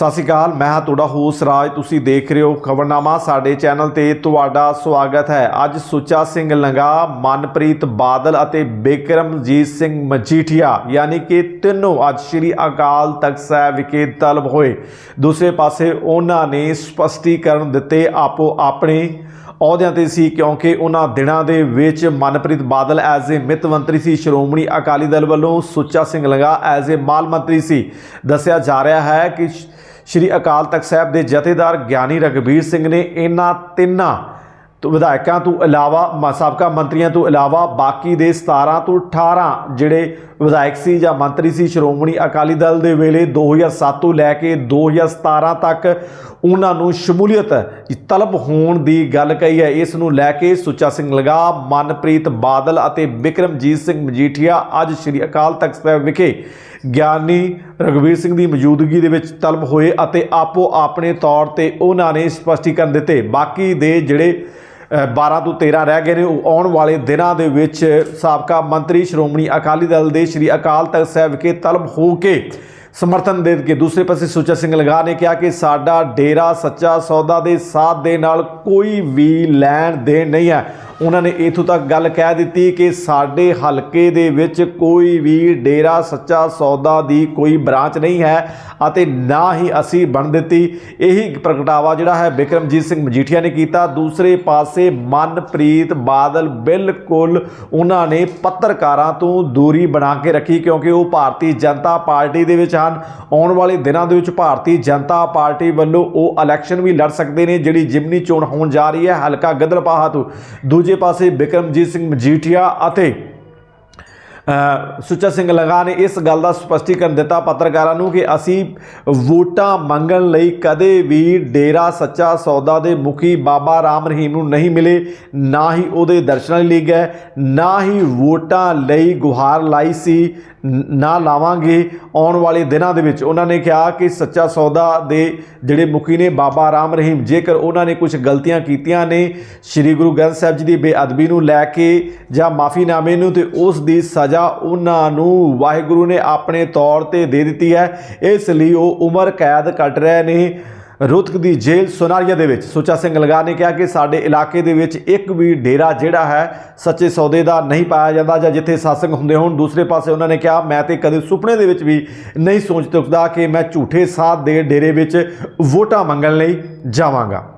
ਸਤਿ ਸ਼੍ਰੀ ਅਕਾਲ, ਮੈਂ ਹਾਂ ਤੁਹਾਡਾ ਹੋਸਟ ਰਾਜ। ਤੁਸੀਂ ਦੇਖ ਰਹੇ ਹੋ ਖਬਰਨਾਮਾ, ਸਾਡੇ ਚੈਨਲ ਤੇ ਤੁਹਾਡਾ ਸਵਾਗਤ ਹੈ। ਅੱਜ ਸੁੱਚਾ ਸਿੰਘ ਲੰਗਾ, ਮਨਪ੍ਰੀਤ ਬਾਦਲ ਅਤੇ ਬਿਕਰਮਜੀਤ ਸਿੰਘ ਮਜੀਠੀਆ, ਯਾਨੀ ਕਿ ਤਿੰਨੋਂ ਅੱਜ ਸ੍ਰੀ ਅਕਾਲ ਤਖਤ ਸਾਹਿਬ ਵਿਖੇ ਤਲਬ ਹੋਏ। ਦੂਸਰੇ ਪਾਸੇ ਉਹਨਾਂ ਨੇ ਸਪਸ਼ਟੀਕਰਨ ਦਿੱਤੇ ਆਪੋ ਆਪਣੇ ਅਹੁਦਿਆਂ ਤੇ ਸੀ ਕਿਉਂਕਿ ਉਹਨਾਂ ਦਿਨਾਂ ਦੇ ਵਿੱਚ ਮਨਪ੍ਰੀਤ ਬਾਦਲ ਐਜ਼ ਏ ਮਿੱਤ ਮੰਤਰੀ ਸੀ, ਸ਼੍ਰੋਮਣੀ ਅਕਾਲੀ ਦਲ ਵੱਲੋਂ ਸੁੱਚਾ ਸਿੰਘ ਲੰਗਾ ਐਜ਼ ਏ ਮਾਲ ਮੰਤਰੀ ਸੀ। ਦੱਸਿਆ ਜਾ ਰਿਹਾ ਹੈ ਕਿ ਸ਼੍ਰੀ ਅਕਾਲ ਤਖਤ ਸਾਹਿਬ ਦੇ ਜਥੇਦਾਰ ਗਿਆਨੀ ਰਗਵੀਰ ਸਿੰਘ ਨੇ ਇਹਨਾਂ ਤਿੰਨਾਂ ਤੋਂ ਵਿਧਾਇਕਾਂ ਤੋਂ ਇਲਾਵਾ ਮ- ਸਾਬਕਾ ਮੰਤਰੀਆਂ ਤੋਂ ਇਲਾਵਾ ਬਾਕੀ ਦੇ 17 ਤੋਂ 18 ਜਿਹੜੇ ਵਿਧਾਇਕ ਸੀ ਜਾਂ ਮੰਤਰੀ ਸੀ ਸ਼੍ਰੋਮਣੀ ਅਕਾਲੀ ਦਲ ਦੇ ਵੇਲੇ 2007 ਤੋਂ ਲੈ ਕੇ 2017 ਤੱਕ ਉਹਨਾਂ ਨੂੰ ਸ਼ਮੂਲੀਅਤ ਤਲਬ ਹੋਣ ਦੀ ਗੱਲ ਕਹੀ ਹੈ। ਇਸ ਨੂੰ ਲੈ ਕੇ ਸੁੱਚਾ ਸਿੰਘ ਲਗਾ, ਮਨਪ੍ਰੀਤ ਬਾਦਲ ਅਤੇ ਬਿਕਰਮਜੀਤ ਸਿੰਘ ਮਜੀਠੀਆ ਅੱਜ ਸ਼੍ਰੀ ਅਕਾਲ ਤਖਤ ਸਾਹਿਬ ਵਿਖੇ ਗਿਆਨੀ ਰਗਵੀਰ ਸਿੰਘ ਦੀ ਮੌਜੂਦਗੀ ਦੇ ਵਿੱਚ ਤਲਬ ਹੋਏ ਅਤੇ ਆਪੋ ਆਪਣੇ ਤੌਰ ਤੇ ਉਹਨਾਂ ਨੇ ਸਪਸ਼ਟੀਕਰਨ ਦਿੱਤੇ। ਬਾਕੀ ਦੇ ਜਿਹੜੇ 12 ਤੋਂ 13 ਰਹਿ ਗਏ ਨੇ। ਉਹ ਆਉਣ ਵਾਲੇ ਦਿਨਾਂ ਦੇ ਵਿੱਚ ਸਾਬਕਾ ਮੰਤਰੀ ਸ਼੍ਰੋਮਣੀ ਅਕਾਲੀ ਦਲ ਦੇ ਸ਼੍ਰੀ ਅਕਾਲ ਤਖਤ ਸਾਹਿਬ ਵਿਖੇ ਤਲਬ ਹੋ ਕੇ ਸਮਰਥਨ ਦੇ ਕੇ ਦੂਸਰੇ ਪਾਸੇ ਸੁੱਚਾ ਸਿੰਘ ਲਗਾ ਨੇ ਕਿਹਾ ਕਿ ਸਾਡਾ ਡੇਰਾ ਸੱਚਾ ਸੌਦਾ ਦੇ ਸਾਥ ਦੇ ਨਾਲ ਕੋਈ ਵੀ ਲੈਣ ਦੇਣ ਨਹੀਂ ਹੈ। ਉਹਨਾਂ ਨੇ ਇਥੋਂ ਤੱਕ ਗੱਲ ਕਹਿ ਦਿੱਤੀ ਕਿ ਸਾਡੇ ਹਲਕੇ ਦੇ ਵਿੱਚ ਕੋਈ ਵੀ ਡੇਰਾ ਸੱਚਾ ਸੌਦਾ ਦੀ ਕੋਈ ਬ੍ਰਾਂਚ ਨਹੀਂ ਹੈ ਅਤੇ ਨਾ ਹੀ ਅਸੀਂ ਬਣ ਦਿੱਤੀ। ਇਹੀ ਪ੍ਰਗਟਾਵਾ ਜਿਹੜਾ ਹੈ ਬਿਕਰਮਜੀਤ ਸਿੰਘ ਮਜੀਠੀਆ ਨੇ ਕੀਤਾ। ਦੂਸਰੇ ਪਾਸੇ ਮਨਪ੍ਰੀਤ ਬਾਦਲ ਬਿਲਕੁਲ ਉਹਨਾਂ ਨੇ ਪੱਤਰਕਾਰਾਂ ਤੋਂ ਦੂਰੀ ਬਣਾ ਕੇ ਰੱਖੀ ਕਿਉਂਕਿ ਉਹ ਭਾਰਤੀ ਜਨਤਾ ਪਾਰਟੀ ਦੇ ਵਿੱਚ ਹਨ। ਆਉਣ ਵਾਲੇ ਦਿਨਾਂ ਦੇ ਵਿੱਚ ਭਾਰਤੀ ਜਨਤਾ ਪਾਰਟੀ ਵੱਲੋਂ ਉਹ ਇਲੈਕਸ਼ਨ ਵੀ ਲੜ ਸਕਦੇ ਨੇ। ਜਿਹੜੀ ਜਿਮਨੀ ਚੋਣ ਹੋਣ ਜਾ ਰਹੀ ਹੈ, ਹਲਕਾ ਗਦਲਪਾਹਾ ਤੋਂ। ਦੂਜੇ ਪਾਸੇ ਬਿਕਰਮਜੀਤ ਸਿੰਘ ਮਜੀਠੀਆ ਅਤੇ ਸੁੱਚਾ ਸਿੰਘ ਲਗਾ ਨੇ ਇਸ ਗੱਲ ਦਾ ਸਪਸ਼ਟੀਕਰਨ ਦਿੱਤਾ ਪੱਤਰਕਾਰਾਂ ਨੂੰ ਕਿ ਅਸੀਂ ਵੋਟਾਂ ਮੰਗਣ ਲਈ ਕਦੇ ਵੀ ਡੇਰਾ ਸੱਚਾ ਸੌਦਾ ਦੇ ਮੁਖੀ ਬਾਬਾ ਰਾਮ ਰਹੀਮ ਨੂੰ ਨਹੀਂ ਮਿਲੇ, ਨਾ ਹੀ ਉਹਦੇ ਦਰਸ਼ਨਾਂ ਲਈ ਗਏ ਨਾ ਹੀ ਵੋਟਾਂ ਲਈ ਗੁਹਾਰ ਲਾਈ ਸੀ, ਨਾ ਲਾਵਾਂਗੇ। ਆਉਣ ਵਾਲੇ ਦਿਨਾਂ ਦੇ ਵਿੱਚ ਉਹਨਾਂ ਨੇ ਕਿਹਾ ਕਿ ਸੱਚਾ ਸੌਦਾ ਦੇ ਜਿਹੜੇ ਮੁਖੀ ਨੇ ਬਾਬਾ ਰਾਮ ਰਹੀਮ, ਜੇਕਰ ਉਹਨਾਂ ਨੇ ਕੁਝ ਗਲਤੀਆਂ ਕੀਤੀਆਂ ਨੇ, ਸ੍ਰੀ ਗੁਰੂ ਗ੍ਰੰਥ ਸਾਹਿਬ ਜੀ ਦੀ ਬੇਅਦਬੀ ਨੂੰ ਲੈ ਕੇ ਜਾਂ ਮਾਫੀਨਾਮੇ ਨੂੰ, ਤੇ ਉਸ ਦੀ ਸਜ਼ਾ ਉਹਨਾਂ ਨੂੰ। ਵਾਹਿਗੁਰੂ ਨੇ ਆਪਣੇ ਤੌਰ ਤੇ ਦੇ ਦਿੱਤੀ ਹੈ। ਇਸ ਲਈ ਉਹ ਉਮਰ ਕੈਦ ਕੱਟ ਰਹੇ ਨੇ। ਰੁਤਕ ਦੀ ਜੇਲ੍ਹ ਸੁਨਾਰੀਆ ਦੇ ਵਿੱਚ। ਸੁੱਚਾ ਸਿੰਘ ਲਗਾ ਨੇ ਕਿਹਾ ਕਿ ਸਾਡੇ ਇਲਾਕੇ ਦੇ ਵਿੱਚ ਇੱਕ ਵੀ ਡੇਰਾ ਜਿਹੜਾ ਹੈ, ਸੱਚੇ ਸੌਦੇ ਦਾ ਨਹੀਂ ਪਾਇਆ ਜਾਂਦਾ ਜਾਂ ਜਿੱਥੇ ਸਾਸੰਗ ਹੁੰਦੇ ਹੋਣ। ਦੂਸਰੇ ਪਾਸੇ ਉਹਨਾਂ ਨੇ ਕਿਹਾ, ਮੈਂ ਤੇ ਕਦੇ ਸੁਪਨੇ ਦੇ ਵਿੱਚ ਵੀ ਨਹੀਂ ਸੋਚ ਸਕਦਾ ਕਿ ਮੈਂ ਝੂਠੇ ਸਾਧ ਦੇ ਡੇਰੇ ਵਿੱਚ ਵੋਟਾਂ ਮੰਗਣ ਲਈ ਜਾਵਾਂਗਾ।